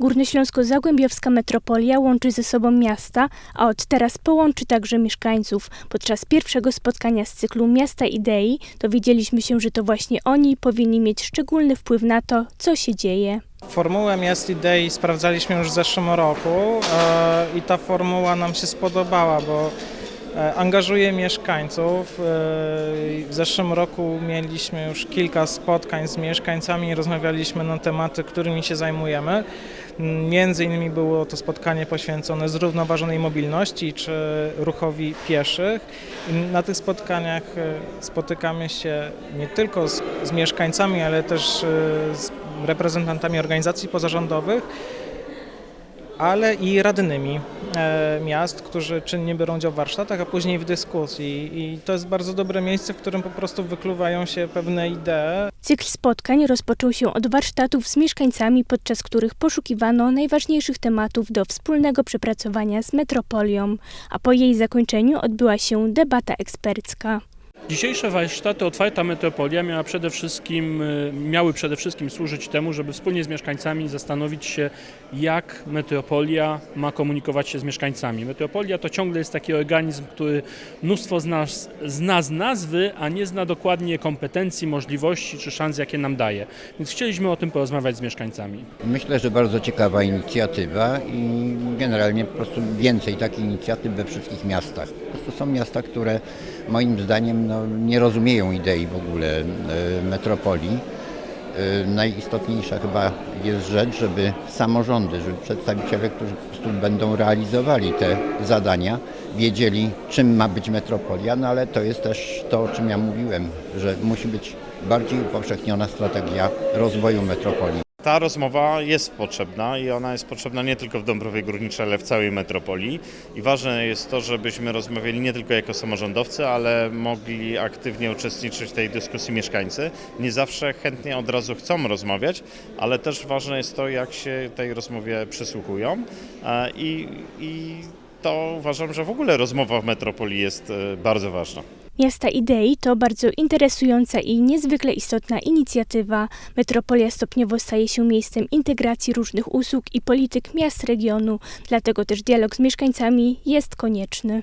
Górnośląsko-Zagłębiowska metropolia łączy ze sobą miasta, a od teraz połączy także mieszkańców. Podczas pierwszego spotkania z cyklu Miasta Idei dowiedzieliśmy się, że to właśnie oni powinni mieć szczególny wpływ na to, co się dzieje. Formułę Miast Idei sprawdzaliśmy już w zeszłym roku e, i ta formuła nam się spodobała, bo angażuje mieszkańców. E, W zeszłym roku mieliśmy już kilka spotkań z mieszkańcami rozmawialiśmy na tematy, którymi się zajmujemy. M, Między innymi było to spotkanie poświęcone zrównoważonej mobilności czy ruchowi pieszych. Na tych spotkaniach e, spotykamy się nie tylko z, z mieszkańcami, ale też e, z reprezentantami organizacji pozarządowych, ale i radnymi e, miast, którzy czynnie biorą udział w warsztatach, a później w dyskusji. I to jest bardzo dobre miejsce, w którym po prostu wykluwają się pewne idee. Cykl spotkań rozpoczął się od warsztatów z mieszkańcami, podczas których poszukiwano najważniejszych tematów do wspólnego przepracowania z metropolią, a po jej zakończeniu odbyła się debata ekspercka. Dzisiejsze warsztaty Otwarta Metropolia miała przede wszystkim, y, miały przede wszystkim służyć temu, żeby wspólnie z mieszkańcami zastanowić się, jak metropolia ma komunikować się z mieszkańcami. Metropolia to ciągle jest taki organizm, który mnóstwo z nas zna z nazwy, a nie zna dokładnie kompetencji, możliwości czy szans, jakie nam daje. Więc chcieliśmy o tym porozmawiać z mieszkańcami. Myślę, że bardzo ciekawa inicjatywa i generalnie po prostu więcej takich inicjatyw we wszystkich miastach. Po prostu są miasta, które moim zdaniem no, nie rozumieją idei w ogóle e, metropolii. E, Najistotniejsza chyba jest rzecz, żeby samorządy, żeby przedstawiciele, którzy po prostu będą realizowali te zadania, wiedzieli czym ma być metropolia, no ale to jest też to, o czym ja mówiłem, że musi być bardziej upowszechniona strategia rozwoju metropolii. Ta rozmowa jest potrzebna i ona jest potrzebna nie tylko w Dąbrowie Górniczej, ale w całej metropolii. I ważne jest to, żebyśmy rozmawiali nie tylko jako samorządowcy, ale mogli aktywnie uczestniczyć w tej dyskusji mieszkańcy. Nie zawsze chętnie od razu chcą rozmawiać, ale też ważne jest to, jak się tej rozmowie przysłuchują. E, I, i to uważam, że w ogóle rozmowa w metropolii jest e, bardzo ważna. Miasta Idei to bardzo interesująca i niezwykle istotna inicjatywa. Metropolia stopniowo staje się miejscem integracji różnych usług i polityk miast regionu, dlatego też dialog z mieszkańcami jest konieczny.